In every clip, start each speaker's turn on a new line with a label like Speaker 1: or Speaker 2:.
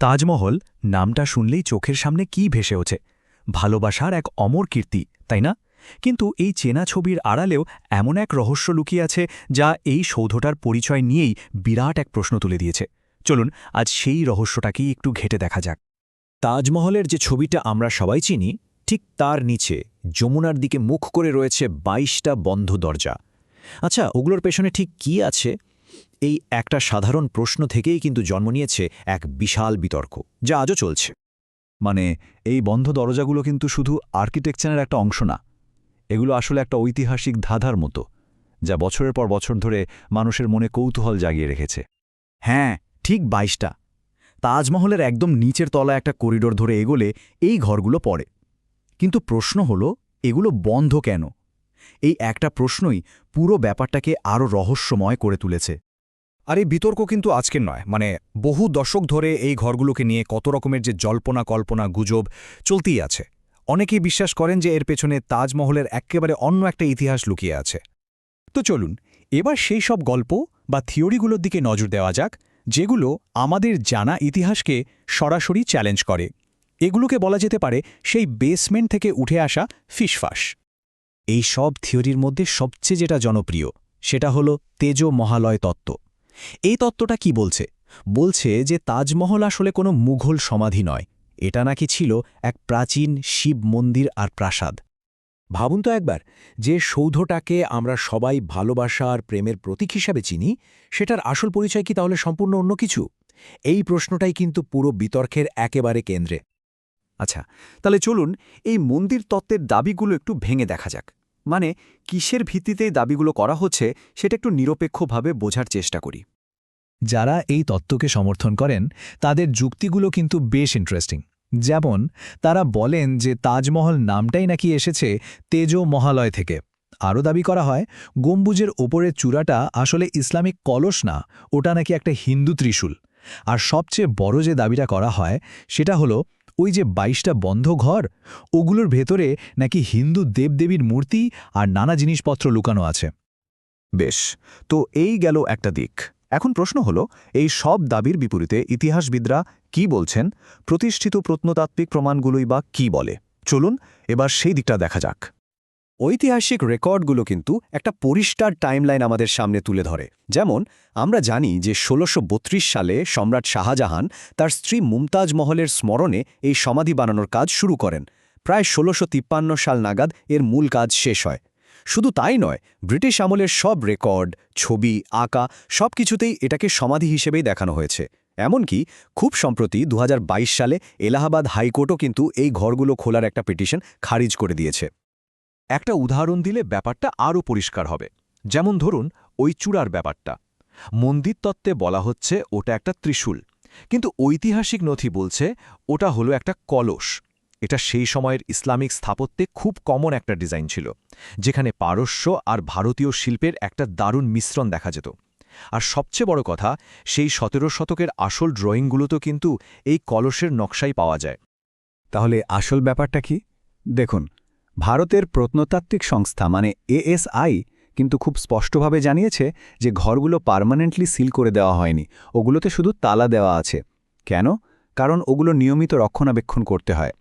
Speaker 1: তাজমহল নামটা শুনলেই চোখের সামনে কি ভেসে ওঠে। ভালোবাসার এক অমর কীর্তি, তাই না? কিন্তু এই চেনা ছবির আড়ালেও এমন এক রহস্য লুকিয়ে আছে যা এই সৌধটার পরিচয় নিয়েই বিরাট এক প্রশ্ন তুলে দিয়েছে। চলুন, আজ সেই রহস্যটাকেই একটু ঘেটে দেখা যাক।
Speaker 2: তাজমহলের যে ছবিটা আমরা সবাই চিনি, ঠিক তার নিচে, যমুনার দিকে মুখ করে রয়েছে বাইশটা বন্ধ দরজা। আচ্ছা ওগুলোর পেছনে ঠিক কি আছে? এই একটা সাধারণ প্রশ্ন থেকেই কিন্তু জন্ম নিয়েছে এক বিশাল বিতর্ক, যা আজও চলছে।
Speaker 3: মানে এই বন্ধ দরজাগুলো কিন্তু শুধু আর্কিটেকচারের একটা অংশ না, এগুলো আসলে একটা ঐতিহাসিক ধাঁধার মতো, যা বছরের পর বছর ধরে মানুষের মনে কৌতূহল জাগিয়ে রেখেছে।
Speaker 1: হ্যাঁ ঠিক বাইশটা। তাজমহলের একদম নিচের তলা একটা করিডোর ধরে এগোলে এই ঘরগুলো পড়ে। কিন্তু প্রশ্ন হলো, এগুলো বন্ধ কেন? এই একটা প্রশ্নই পুরো ব্যাপারটাকে আরও রহস্যময় করে তুলেছে।
Speaker 4: আর এই বিতর্ক কিন্তু আজকের নয়। মানে বহু দশক ধরে এই ঘরগুলোকে নিয়ে কত রকমের যে জল্পনা কল্পনা গুজব চলতেই আছে। অনেকেই বিশ্বাস করেন যে এর পেছনে তাজমহলের একেবারে অন্য একটা ইতিহাস লুকিয়ে আছে। তো চলুন, এবার সেই সব গল্প বা থিওরিগুলোর দিকে নজর দেওয়া যাক, যেগুলো আমাদের জানা ইতিহাসকে সরাসরি চ্যালেঞ্জ করে। এগুলোকে বলা যেতে পারে সেই বেসমেন্ট থেকে উঠে আসা ফিসফাস। এই সব থিওরির মধ্যে সবচেয়ে যেটা জনপ্রিয়, সেটা হলো তেজ মহালয় তত্ত্ব। এই তত্ত্বটা কি বলছে? বলছে যে তাজমহল আসলে কোনো মুঘল সমাধি নয়। এটা নাকি ছিল এক প্রাচীন শিব মন্দির আর প্রাসাদ। ভাবুন তো একবার, যে সৌধটাকে আমরা সবাই ভালোবাসা আর প্রেমের প্রতীক হিসাবে চিনি, সেটার আসল পরিচয় কি তাহলে সম্পূর্ণ অন্য কিছু? এই প্রশ্নটাই কিন্তু পুরো বিতর্কের একেবারে কেন্দ্রে।
Speaker 1: আচ্ছা তাহলে চলুন এই মন্দির তত্ত্বের দাবিগুলো একটু ভেঙে দেখা যাক। মানে কিসের ভিত্তিতে দাবিগুলো করা হচ্ছে, সেটা একটু নিরপেক্ষভাবে বোঝার চেষ্টা করি।
Speaker 4: যারা এই তত্ত্বকে সমর্থন করেন, তাদের যুক্তিগুলো কিন্তু বেশ ইন্টারেস্টিং যেমন, তারা বলেন যে তাজমহল নামটাই নাকি এসেছে তেজ মহালয় থেকে। আরও দাবি করা হয়, গম্বুজের ওপরের চূড়াটা আসলে ইসলামিক কলস না, ওটা নাকি একটা হিন্দু ত্রিশূল। আর সবচেয়ে বড় যে দাবিটা করা হয়, সেটা হলো ওই যে বাইশটা বন্ধ ঘর, ওগুলোর ভেতরে নাকি হিন্দু দেবদেবীর মূর্তি আর নানা জিনিসপত্র লুকানো আছে।
Speaker 1: বেশ, তো এই গেল একটা দিক। এখন প্রশ্ন হল, এই সব দাবির বিপরীতে ইতিহাসবিদরা কি বলছেন? প্রতিষ্ঠিত প্রত্নতাত্ত্বিক প্রমাণগুলোই বা কি বলে? চলুন, এবার সেই দিকটা দেখা যাক। ঐতিহাসিক রেকর্ডগুলো কিন্তু একটা পরিষ্কার টাইমলাইন আমাদের সামনে তুলে ধরে। যেমন, আমরা জানি যে ষোলোশো সালে সম্রাট শাহজাহান তার স্ত্রী মুমতাজ মহলের স্মরণে এই সমাধি বানানোর কাজ শুরু করেন। প্রায় ষোলোশো সাল নাগাদ এর মূল কাজ শেষ হয়। শুধু তাই নয়, ব্রিটিশ আমলের সব রেকর্ড, ছবি, আঁকা সব কিছুতেই এটাকে সমাধি হিসেবেই দেখানো হয়েছে। এমনকি খুব সম্প্রতি দু হাজার বাইশ সালে এলাহাবাদ হাইকোর্টও কিন্তু এই ঘরগুলো খোলার একটা পিটিশন খারিজ করে দিয়েছে। একটা উদাহরণ দিলে ব্যাপারটা আরও পরিষ্কার হবে। যেমন ধরুন, ওই চূড়ার ব্যাপারটা। মন্দির তত্ত্বে বলা হচ্ছে ওটা একটা ত্রিশূল। কিন্তু ঐতিহাসিক নথি বলছে ওটা হলো একটা কলস। এটা সেই সময়ের ইসলামিক স্থাপত্যে খুব কমন একটা ডিজাইন ছিল, যেখানে পারস্য আর ভারতীয় শিল্পের একটা দারুণ মিশ্রণ দেখা যেত। আর সবচেয়ে বড় কথা, সেই সতেরো শতকের আসল ড্রয়িংগুলো তো কিন্তু এই কলসের নকশাই পাওয়া যায়।
Speaker 3: তাহলে আসল ব্যাপারটা কি? দেখুন, ভারতের প্রত্নতাত্ত্বিক সংস্থা মানে এএসআই কিন্তু খুব স্পষ্টভাবে জানিয়েছে যে ঘরগুলো পার্মানেন্টলি সিল করে দেওয়া হয়নি, ওগুলোতে শুধু তালা দেওয়া আছে। কেন? কারণ ওগুলো নিয়মিত রক্ষণাবেক্ষণ করতে হয়।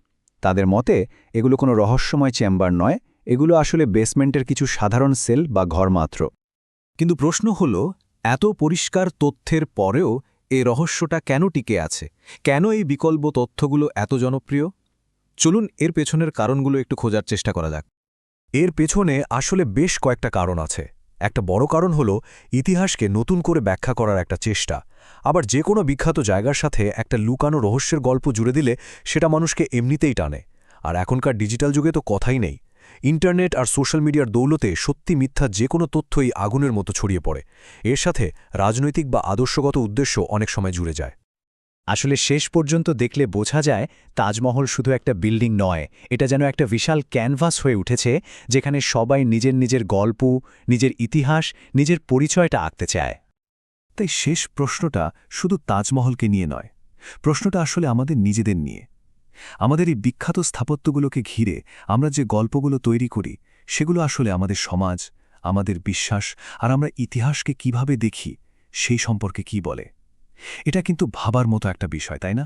Speaker 3: তাদের মতে, এগুলো কোনো রহস্যময় চেম্বার নয়, এগুলো আসলে বেসমেন্টের কিছু সাধারণ সেল বা ঘর মাত্র।
Speaker 1: কিন্তু প্রশ্ন হল, এত পরিষ্কার তথ্যের পরেও এ রহস্যটা কেন টিকে আছে? কেন এই বিকল্প তথ্যগুলো এত জনপ্রিয়? চলুন এর পেছনের কারণগুলো একটু খোঁজার চেষ্টা করা যাক। এর পেছনে আসলে বেশ কয়েকটা কারণ আছে। একটা বড় কারণ হল ইতিহাসকে নতুন করে ব্যাখ্যা করার একটা চেষ্টা। আবার যে কোনো বিখ্যাত জায়গার সাথে একটা লুকানো রহস্যের গল্প জুড়ে দিলে সেটা মানুষকে এমনিতেই টানে। আর এখনকার ডিজিটাল যুগে তো কথাই নেই। ইন্টারনেট আর সোশ্যাল মিডিয়ার দৌলতে সত্যি মিথ্যা যে কোনো তথ্যই আগুনের মতো ছড়িয়ে পড়ে। এর সাথে রাজনৈতিক বা আদর্শগত উদ্দেশ্য অনেক সময় জুড়ে যায়।
Speaker 4: আসলে শেষ পর্যন্ত দেখলে বোঝা যায় তাজমহল শুধু একটা বিল্ডিং নয়, এটা যেন একটা বিশাল ক্যানভাস হয়ে উঠেছে যেখানে সবাই নিজের নিজের গল্প, নিজের ইতিহাস, নিজের পরিচয়টা আঁকতে চায়।
Speaker 1: তাই শেষ প্রশ্নটা শুধু তাজমহলকে নিয়ে নয়, প্রশ্নটা আসলে আমাদের নিজেদের নিয়ে। আমাদের এই বিখ্যাত স্থাপত্যগুলোকে ঘিরে আমরা যে গল্পগুলো তৈরি করি, সেগুলো আসলে আমাদের সমাজ, আমাদের বিশ্বাস আর আমরা ইতিহাসকে কীভাবে দেখি, সেই সম্পর্কে কি বলে? এটা কিন্তু ভাবার মতো একটা বিষয় তাই না?